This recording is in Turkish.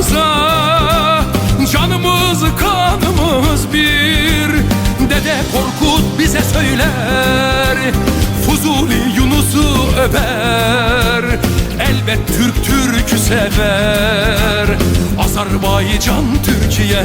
aramıza Canımız kanımız bir. Dede Korkut bize söyler Fuzuli Yunus'u öper. Elbet Türk Türk'ü sever Azerbaycan Türkiye